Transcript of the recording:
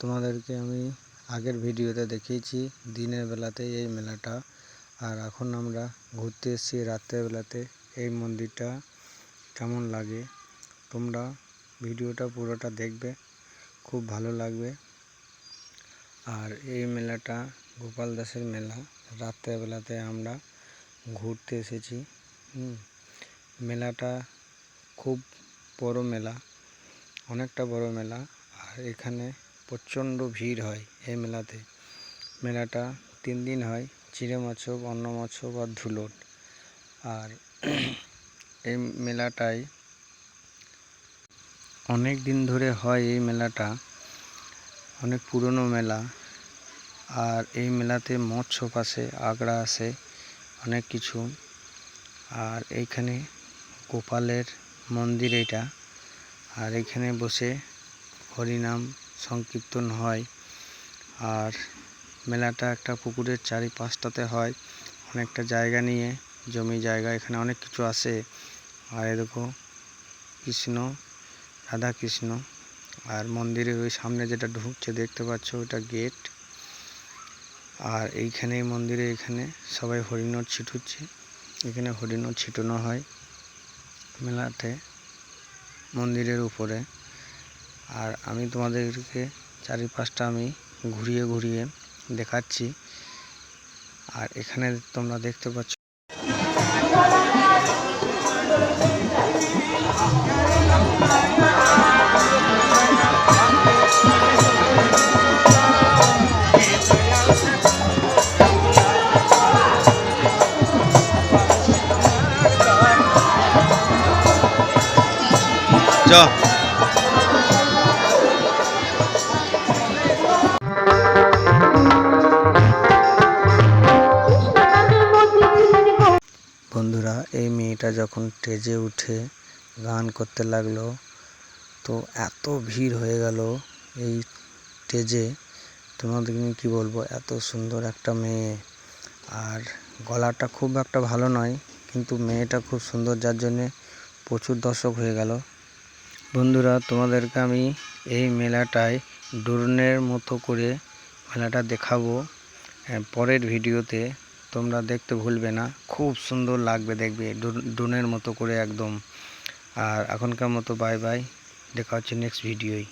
তোমাদেরকে আমি আগের ভিডিওতে দেখিয়েছি দিনের বেলাতে এই মেলাটা। আর এখন আমরা ঘুরতে এসেছি রাত্রেবেলাতে এই মন্দিরটা কেমন লাগে তোমরা ভিডিওটা পুরোটা দেখবে, খুব ভালো লাগবে। আর এই মেলাটা গোপাল দাসের মেলা রাত্রেবেলাতে আমরা ঘুরতে এসেছি। মেলাটা খুব বড় মেলা, অনেকটা বড় মেলা। এখানে প্রচণ্ড ভিড় হয় এই মেলাতে। মেলাটা তিন দিন হয়, চিড়ে মাছক অন্ন মাছক আর ধুলোট আর এই মেলাটায় অনেক দিন ধরে হয় এই মেলাটা, অনেক পুরনো মেলা। আর এই মেলাতে মৎস্যক আসে আগড়া আসে অনেক কিছু। আর এইখানে গোপালের মন্দির এটা আর এখানে বসে হরিনাম সংকীর্তন হয়। আর মেলাটা একটা পুকুরের চারিপাশটাতে হয়। অনেকটা জায়গা নিয়ে, জমি জায়গা, এখানে অনেক কিছু আসে আর এরকম কৃষ্ণ রাধা কৃষ্ণ আর মন্দিরের ওই সামনে যেটা ঢুকছে, দেখতে পাচ্ছ ওটা গেট। আর এইখানে মন্দিরে, এখানে সবাই হরিণর ছিটুচ্ছে এখানে হরিণর ছিটানো হয় মেলাতে, মন্দিরের উপরে। আর আমি তোমাদেরকে চারিপাশটা আমি ঘুরিয়ে ঘুরিয়ে দেখাচ্ছি। আর এখানে তোমরা দেখতে পাচ্ছ চ। বন্ধুরা, এই মেয়েটা যখন স্টেজে উঠে গান করতে লাগল, তো এত ভিড় হয়ে গেল এই স্টেজে তোমাদেরকে কী বলব, এত সুন্দর একটা মেয়ে। আর গলাটা খুব একটা ভালো নয়, কিন্তু মেয়েটা খুব সুন্দর, যার জন্যে প্রচুর দর্শক হয়ে গেল। বন্ধুরা, তোমাদেরকে আমি এই মেলাটায় ড্রোনের মতো করে মেলাটা দেখাবো পরের ভিডিওতে। তোমরা দেখতে ভুলবে না। খুব সুন্দর লাগবে দেখবে ড্রোনের মতো করে একদম। আর এখনকার মতো বাই বাই দেখা হচ্ছে নেক্সট ভিডিওয়